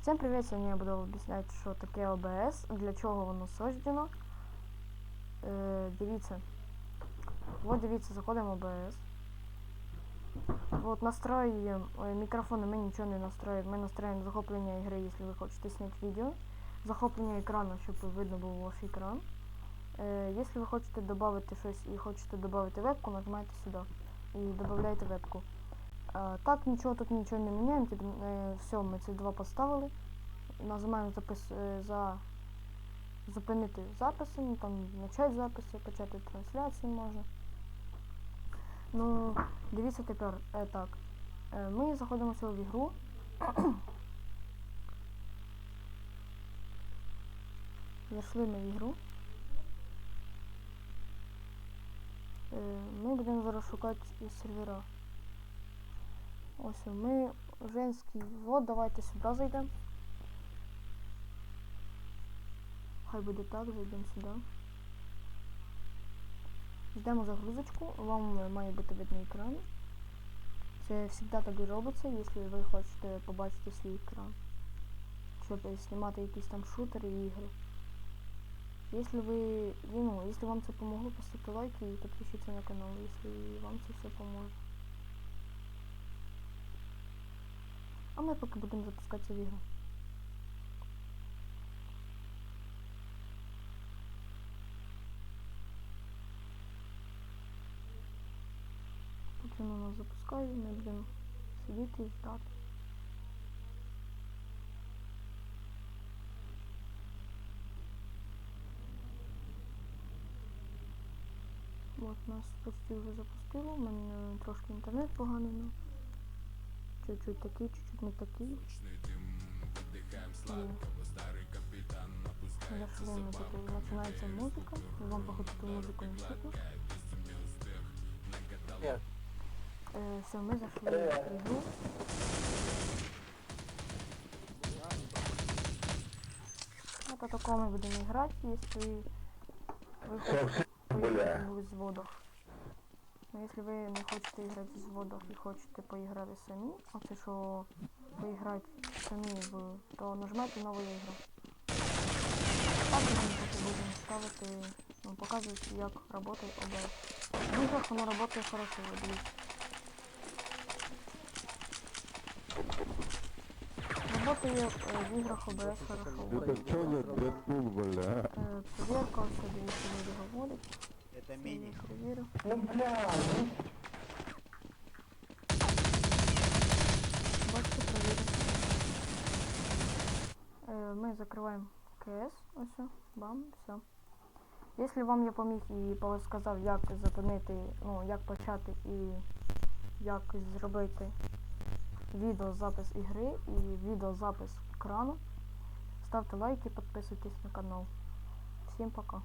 Всем привет! Сегодня я буду объяснять, що таке ОБС, для чого воно создано. Е, дивіться. Вот дивіться, заходимо в ОБС. Вот настроюємо мікрофони, ми нічого не настроїмо. Ми настроїмо захоплення ігри, якщо ви хочете зняти відео. Захоплення екрану, щоб видно був ваш екран. Е, якщо ви хочете додати щось і хочете додати вебку, нажимаєте сюди і додаєте вебку. Так, нічого тут нічого не міняємо. Е, все, ми ці два поставили. Нажимаємо запис е, за зупинити записи, ну там почати записи, почати трансляцію може. Ну, дивіться тепер е, так. Е, ми заходимо в ігру. Зайшли ми в ігру. Е, ми будемо зараз шукати сервера. Ось ми женський вот, давайте сюди зайдемо. Хай буде так, зайдемо сюди. Ждемо загрузочку, вам має бути видний екран. Це завжди так і робиться, якщо ви хочете побачити свій екран. Щоб знімати якісь там шутери і ігри. Якщо ви, ну, якщо вам це помогло, поставте лайк і підпишіться на канал, якщо вам це все поможе. А ми поки будемо запускатися в ігру. Поки воно нас запускає, ми будемо сидіти і ждати. От нас почти вже запустило, у мене трошки інтернет поганий, ну. Чуть-чуть такий, чуть-чуть не такий. Починається музика. Вам походу музику не чутно. Нет. Е, все, ми зайшли в ігру. Ну, по такому будемо грати, якщо ви хочете поіграти в зводах. Ну, якщо ви не хочете грати в зводах і хочете поіграти самі, оце що поіграти самі в, то нажмете нову ігру. Так ми поки будемо ставити, ну, показувати, як працює OBS. В іграх воно працює хорошо, ви дивіться. Работає е, в іграх OBS хорошо. Что за Дэдпул, бля? Проверка, все дивіться. Это я мини. перевірю. Ну бля, Бачите, провірю. Е, Ми закриваємо КС, ось, бам, все. Якщо вам я поміг і сказав, як зупинити, ну, як почати і як зробити відеозапис ігри і відеозапис екрану, ставте лайки, підписуйтесь на канал. Всім пока.